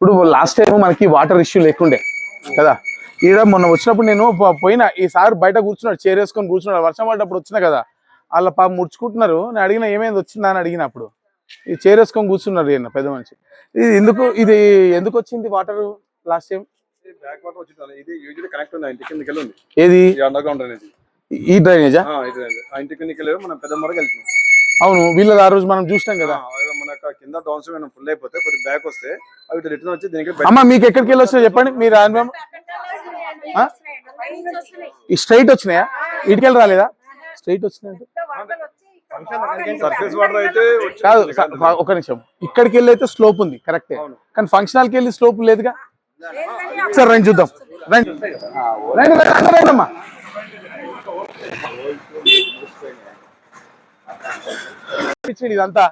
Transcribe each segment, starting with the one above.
ఇప్పుడు last time మనకి water issue లేకుండే కదా? ఈడ మొన్న వచ్చినప్పుడు నేను పోయినా ఈసారి బయట కూర్చున్నాడు చైర్ వేసుకొని కూర్చున్నాడు వర్షం పడ్డప్పుడు వచ్చినా కదా? వాళ్ళ పాప ముడుచుకుంటున్నారు. నేను అడిగిన ఏమైంది? వచ్చిందా? అని అడిగిన అప్పుడు. ఈ చైర్ వేసుకొని కూర్చున్నారు ఈయన పెద్ద మనిషి. ఇది ఎందుకు ఇది ఎందుకు వచ్చింది వాటర్ లాస్ట్ టైం ఏది? ఈ డ్రైనేజా ఆ, ఇది అనేది. ఆ ఇంటి కిందకి వెళ్ళి మనం పెద్ద మరకు వెళ్తున్నాం అవును వీళ్ళది ఆ రోజు మనం చూసినాం కదా. కింద డౌన్స్ ఫుల్ అయిపోతే కొద్దిగా బ్యాక్ వస్తే అవి రిటర్న్ వచ్చి దీనికి అమ్మ మీకు ఎక్కడికి వెళ్ళి వచ్చినా చెప్పండి? మీరు? ఈ స్ట్రైట్ వచ్చినాయా? ఇటుకెళ్ళి రాలేదా? స్ట్రైట్ వచ్చినాయంటే కాదు ఒక నిమిషం. ఇక్కడికి వెళ్ళి అయితే స్లోప్ ఉంది కరెక్టే అవును. కానీ ఫంక్షన్ హాల్కి వెళ్ళి స్లోప్ లేదుగా? సరే రండి చూద్దాం. రండి. రండి రండి, పంపించండి ఇదంతా.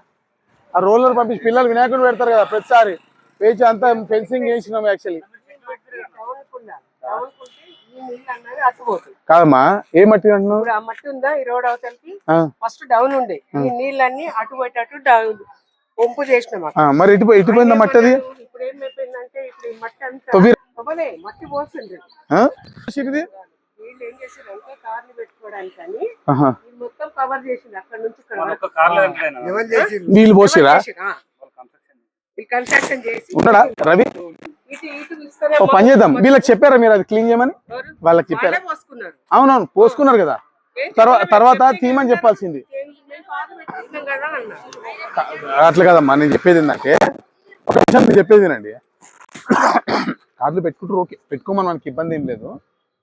ఆ రోలర్ పంపించి పిల్లలు వినాయకుడు పెడతారు కదా ప్రతిసారి. పేచి అంతా ఫెన్సింగ్ చేసినాం యాక్చువల్లీ. కాదమ్మా ఏ మట్టి అంటున్నావు? ఆ మట్టి ఉందా? ఈ రోడ్ అవతలకి? ఫస్ట్ డౌన్ ఉండే. ఈ నీళ్ళన్నీ అటు పోయేటట్టు డౌన్ వంపు చేసినాం మరి ఎటు ఎటుపోయిందా మట్టి అది ఇప్పుడు ఏమైపోయిందంటే ఇప్పుడు ఈ మట్టి అంతా మట్టి? ఇది? వీళ్ళు ఏం చేశారంటే కార్లు పెట్టుకోవడానికి అని కవర్ చేసింది అక్కడ నుంచి ఇక్కడ వరకు. నీళ్ళు పోసిరా? కన్స్ట్రక్షన్ చేసి ఉన్నాడా రవి? ఓ పని చేద్దాం. వీళ్ళకి చెప్పారా మీరు అది క్లీన్ చేయమని? వాళ్ళకి చెప్పారా? అవునవును పోసుకున్నారు కదా. తర్వాత? తర్వాత తీయమని చెప్పాల్సింది. అట్లా కదమ్మా నేను చెప్పేది ఏంటంటే ఒక నిమిషం నేను చెప్పేది వినండి. కార్లు పెట్టుకుంటారు ఓకే. పెట్టుకోమని మనకి ఇబ్బంది ఏం లేదు.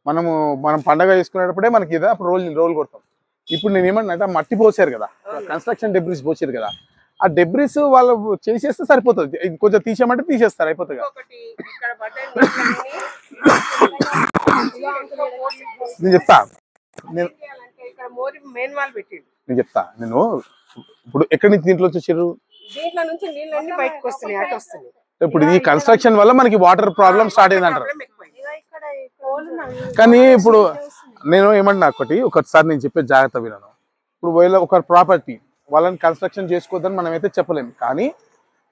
మనము మనం పండగ చేసుకునేటప్పుడే మనకి ఇదే అప్పుడు రోల్ రోల్ కొడతాం. ఇప్పుడు నేను ఏమంటే మట్టి పోసారు కదా కన్స్ట్రక్షన్ డెబ్రిస్ పోసారు కదా ఆ డెబ్రిస్ వాళ్ళు చేసేస్తే సరిపోతుంది. కొంచెం తీసేయమంటే తీసేస్తారు అయిపోతుంది నేను చెప్తా. నేను చెప్తా. నేను ఇప్పుడు ఎక్కడి నుంచి దీంట్లో వచ్చేసారు ఇప్పుడు ఈ కన్స్ట్రక్షన్ వల్ల మనకి వాటర్ ప్రాబ్లం స్టార్ట్ అయింది అంటారు. కానీ ఇప్పుడు నేను ఏమన్నా ఒకటి ఒకసారి నేను చెప్పే జాగ్రత్త వినను. ఇప్పుడు ఒకవేళ ఒక ప్రాపర్టీ వాళ్ళని కన్స్ట్రక్షన్ చేసుకోవద్దని మనం అయితే చెప్పలేము కానీ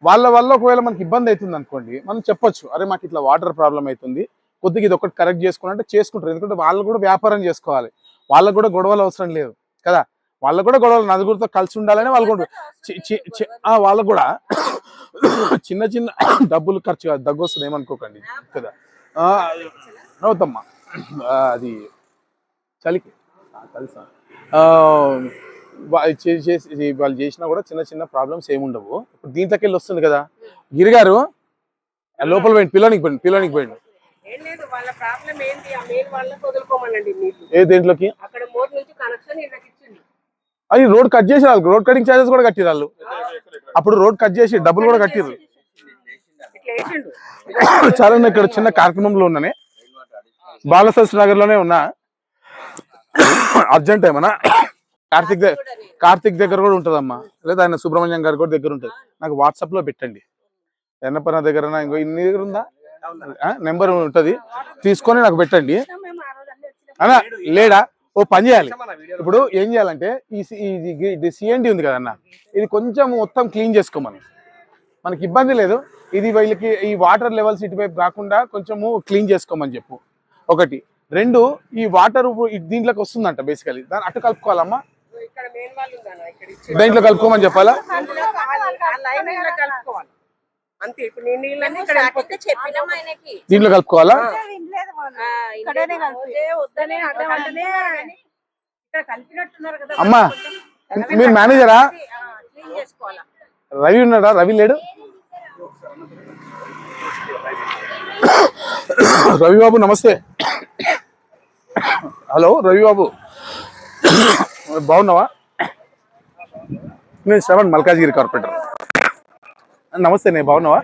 వాళ్ళ వల్ల ఒకవేళ మనకి ఇబ్బంది అవుతుంది అనుకోండి మనం చెప్పొచ్చు అరే మాకు ఇట్లా వాటర్ ప్రాబ్లం అవుతుంది కొద్దిగా ఇది ఒకటి కరెక్ట్ చేసుకున్నట్టే చేసుకుంటారు. ఎందుకంటే వాళ్ళు కూడా వ్యాపారం చేసుకోవాలి. వాళ్ళకు కూడా గొడవలు అవసరం లేదు. కదా? వాళ్ళకు కూడా గొడవలు నలుగురితో కలిసి ఉండాలని వాళ్ళు కూడా వాళ్ళకు కూడా చిన్న చిన్న డబ్బులు ఖర్చు దగ్గు వస్తుంది ఏమనుకోకండి. కదా? అవుతమ్మా అది చలికి? చేసి వాళ్ళు చేసినా కూడా చిన్న చిన్న ప్రాబ్లమ్స్ ఏమి ఉండవు. ఇప్పుడు దీంట్లోకి వెళ్ళి వస్తుంది కదా. గిరిగారు లోపల పోయింది పిల్లోనికి పోయింది పిల్లోనికి పోయింది ఏం దేంట్లోకి? అది రోడ్ కట్ చేసి వాళ్ళు రోడ్ కటింగ్ చార్జెస్ కూడా కట్టిరు వాళ్ళు. అప్పుడు రోడ్ కట్ చేసి డబ్బులు కూడా కట్టిరు చాలా ఇక్కడ చిన్న కార్యక్రమంలో ఉన్నానే. బాలసరస్ నగర్లోనే ఉన్నా. అర్జెంట్ ఏమన్నా? కార్తిక్ దగ్గర కార్తిక్ దగ్గర కూడా ఉంటుందమ్మా. లేదా ఆయన సుబ్రహ్మణ్యం గారి కూడా దగ్గర ఉంటుంది. నాకు వాట్సాప్లో పెట్టండి. ఎన్నపన్న దగ్గర ఇంకో ఇన్ని దగ్గర ఉందా? నెంబర్ ఉంటది. తీసుకొని నాకు పెట్టండి. అన్నా లేడా? ఓ పని చేయాలి. ఇప్పుడు ఏం చేయాలంటే ఈ సి- ఇది ఇది సిఎన్డి ఉంది కదన్న. ఇది కొంచెం మొత్తం క్లీన్ చేసుకోమని మనకి ఇబ్బంది లేదు. ఇది వీళ్ళకి ఈ వాటర్ లెవెల్స్ ఇటువైపు కాకుండా కొంచెము క్లీన్ చేసుకోమని చెప్పు. ఒకటి. రెండు ఈ వాటర్ దీంట్లోకి వస్తుందంట బేసికలీ దాన్ని అటు కలుపుకోవాలమ్మా. దేంట్లో కలుపుకోమని చెప్పాలా? దీంట్లో కలుపుకోవాలా? అమ్మా మీరు మేనేజరా రవి ఉన్నాడా? రవి లేడు? రవి బాబు నమస్తే. హలో రవిబాబు. బాగున్నావా? నేను శ్రవణ్ మల్కాజ్గిరి కార్పొరేటర్. నమస్తే నేను బాగున్నావా?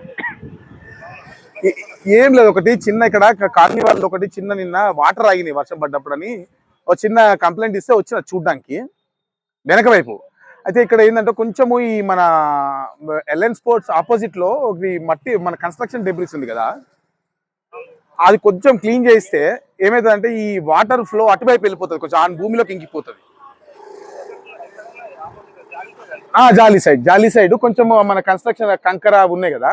ఏం లేదు ఒకటి చిన్న ఇక్కడ క- కాలనీ వాళ్ళు ఒకటి చిన్న నిన్న వాటర్ ఆగినాయి వర్షం పడ్డప్పుడని. ఒక చిన్న కంప్లైంట్ ఇస్తే వచ్చిన చూడ్డానికి. వెనక వైపు. అయితే ఇక్కడ ఏంటంటే కొంచెము ఈ మన ఎల్ఎన్ స్పోర్ట్స్ ఆపోజిట్లో ఒక మట్టి మన కన్స్ట్రక్షన్ డెబ్రిస్ ఉంది కదా. అది కొంచెం క్లీన్ చేస్తే ఏమవుతుందంటే ఈ వాటర్ ఫ్లో అటువైపు వెళ్ళిపోతుంది కొంచెం ఆ భూమిలోకి ఇంకిపోతుంది. ఆ జాలీ సైడ్ జాలీ సైడ్ కొంచెం మన కన్స్ట్రక్షన్ కంకర ఉన్నాయి కదా.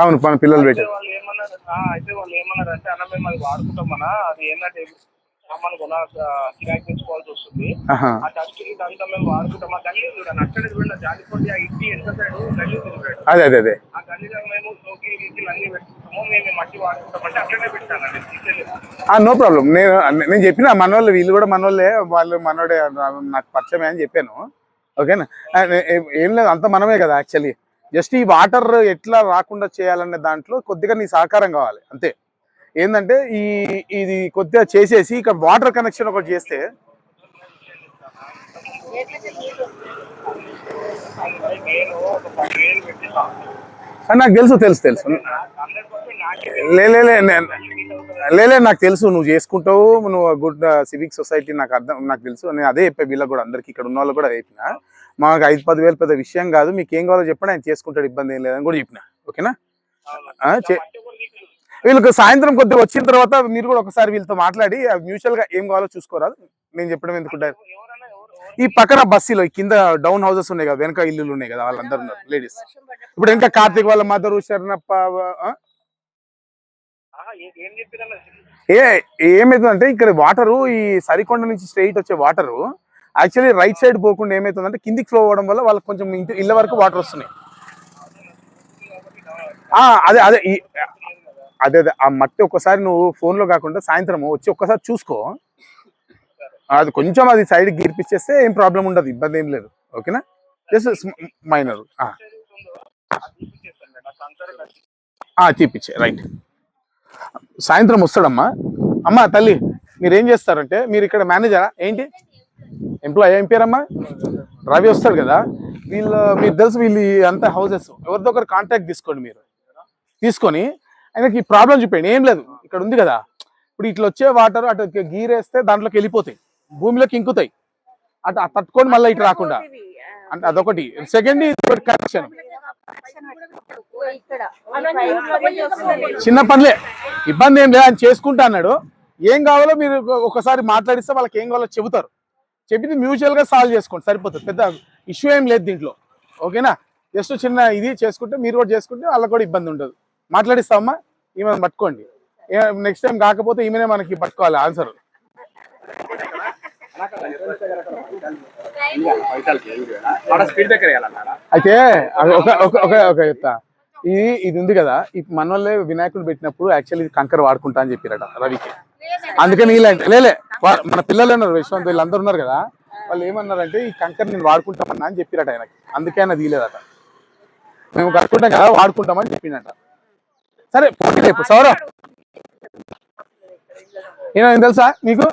అవును మన పిల్లలు పెట్టారు. అయితే వాళ్ళు అన్న మేము అది ఏంటంటే సామాన్ కొన కిరాయి తెచ్చుకోవాల్సి వస్తుంది. ఆ మేము వాడుకుంటాం. గల్లీ అక్కడ చూడండి. ఆ ఇంటి ఎంత సైడ్ గల్లీ అదే అదే అదే. ఆ గల్లీలో మేము సోకి అన్ని పెట్టుకుంటాము. మేము ఈ మట్టి వాడుకుంటాం అంటే అట్లనే పెట్టానండి తీసుకెళ్ళి నో ప్రాబ్లం నేను నేను చెప్పిన మనోళ్ళు వీళ్ళు కూడా మనోళ్ళే. వాళ్ళు మనోడే నాకు పరిచయమే అని చెప్పాను. ఓకేనా? ఏం లేదు. అంత మనమే కదా యాక్చువల్లీ జస్ట్ ఈ వాటర్ ఎట్లా రాకుండా చేయాలనే దాంట్లో కొద్దిగా నీ సహకారం కావాలి. అంతే. ఏంటంటే ఈ ఇది కొద్దిగా చేసేసి ఇక్కడ వాటర్ కనెక్షన్ ఒకటి చేస్తే. నాకు తెలుసు తెలుసు తెలుసు. లేలే లే నాకు తెలుసు నువ్వు చేసుకుంటావు నువ్వు గుడ్ సివిక్ సొసైటీ నాకు అర్థం నాకు తెలుసు. నేను అదే చెప్పా వీళ్ళకి కూడా అందరికి ఇక్కడ ఉన్న వాళ్ళు కూడా చెప్పిన. మాకు ఐదు పది వేలు పెద్ద విషయం కాదు మీకు ఏం కావాలో చెప్పండి ఆయన చేసుకుంటాడు ఇబ్బంది ఏం లేదని కూడా చెప్పిన. ఓకేనా? ఆ, చే- వీళ్ళకి సాయంత్రం కొద్దిగా వచ్చిన తర్వాత మీరు కూడా ఒకసారి వీళ్ళతో మాట్లాడి మ్యూచువల్గా ఏం కావాలో చూసుకోరాదు నేను చెప్పడం ఎందుకు ఈ పక్కన బస్సులో కింద డౌన్ హౌసెస్ ఉన్నాయి కదా వెనక ఇల్లులు ఉన్నాయి కదా వాళ్ళందరూ ఉన్నారు లేడీస్ ఇప్పుడు ఇంకా కార్తీక్ వాళ్ళ మదరు శరణప్ప ఏ- ఏమైతుందంటే ఇక్కడ వాటరు ఈ సరికొండ నుంచి స్ట్రైట్ వచ్చే వాటరు యాక్చువల్లీ రైట్ సైడ్ పోకుండా ఏమైతుందంటే కిందికి ఫ్లో అవ్వడం వల్ల వాళ్ళకి కొంచెం ఇంటి ఇళ్ళ వరకు వాటర్ వస్తున్నాయి. ఆ, అదే అదే అదే అదే ఆ మట్టి ఒక్కసారి నువ్వు ఫోన్లో కాకుండా సాయంత్రం వచ్చి ఒక్కసారి చూసుకో. అది కొంచెం అది సైడ్ గీర్పిచ్చేస్తే ఏం ప్రాబ్లం ఉండదు ఇబ్బంది ఏం లేదు. ఓకేనా? జస్ట్ మైనర్ చూపించేస్తాను తీపిచ్చే రైట్ సాయంత్రం వస్తాడమ్మా. అమ్మా తల్లి మీరు ఏం చేస్తారంటే మీరు ఇక్కడ మేనేజరా ఏంటి? ఎంప్లాయ్ ఏం పేరమ్మా? రవి వస్తాడు కదా. వీళ్ళు మీరు తెలుసు వీళ్ళు అంతా హౌసెస్ ఎవరిదో ఒకరు కాంటాక్ట్ తీసుకోండి మీరు. తీసుకొని ఆయనకి ఈ ప్రాబ్లం చూపండి ఏం లేదు. ఇక్కడ ఉంది కదా. ఇప్పుడు ఇట్లా వచ్చే వాటర్ అటు గీరేస్తే దాంట్లోకి వెళ్ళిపోతాయి. భూమిలోకి ఇంకుతాయి. అటు తట్టుకొని మళ్ళీ ఇటు రాకుండా. అంటే అదొకటి. సెకండ్ కనెక్షన్ చిన్న పనులే. ఇబ్బంది ఏం లేదు. ఆయన చేసుకుంటా అన్నాడు. ఏం కావాలో మీరు ఒకసారి మాట్లాడిస్తే వాళ్ళకి ఏం కావాలో చెబుతారు. చెప్పింది మ్యూచువల్గా సాల్వ్ చేసుకోండి. సరిపోతుంది. పెద్ద ఇష్యూ ఏం లేదు దీంట్లో. ఓకేనా జస్ట్ చిన్న ఇది చేసుకుంటే మీరు కూడా చేసుకుంటే వాళ్ళకి కూడా ఇబ్బంది ఉండదు. మాట్లాడిస్తామమ్మా ఈమె పట్టుకోండి. నెక్స్ట్ టైం కాకపోతే ఈమెనే మనకి పట్టుకోవాలి ఆన్సర్ అయితే ఒక చెప్తా. ఇది ఇది ఉంది కదా ఈ మనోళ్ళే వినాయకుడు పెట్టినప్పుడు యాక్చువల్లీ కంకర వాడుకుంటా అని చెప్పారట రవికి. అందుకని ఇలాంటి లేలే మన పిల్లలు ఉన్నారు విశ్వంత్ వీళ్ళందరూ ఉన్నారు కదా వాళ్ళు ఏమన్నారంటే ఈ కంకర నేను వాడుకుంటామన్నా అని చెప్పిరట ఆయనకి. అందుకే ఆయన తీయలేదట. మేము కట్టుకుంటాం కదా వాడుకుంటామని చెప్పిండట. సరే పోటీ రేపు. సౌరవ్. ఏమైంది తెలుసా మీకు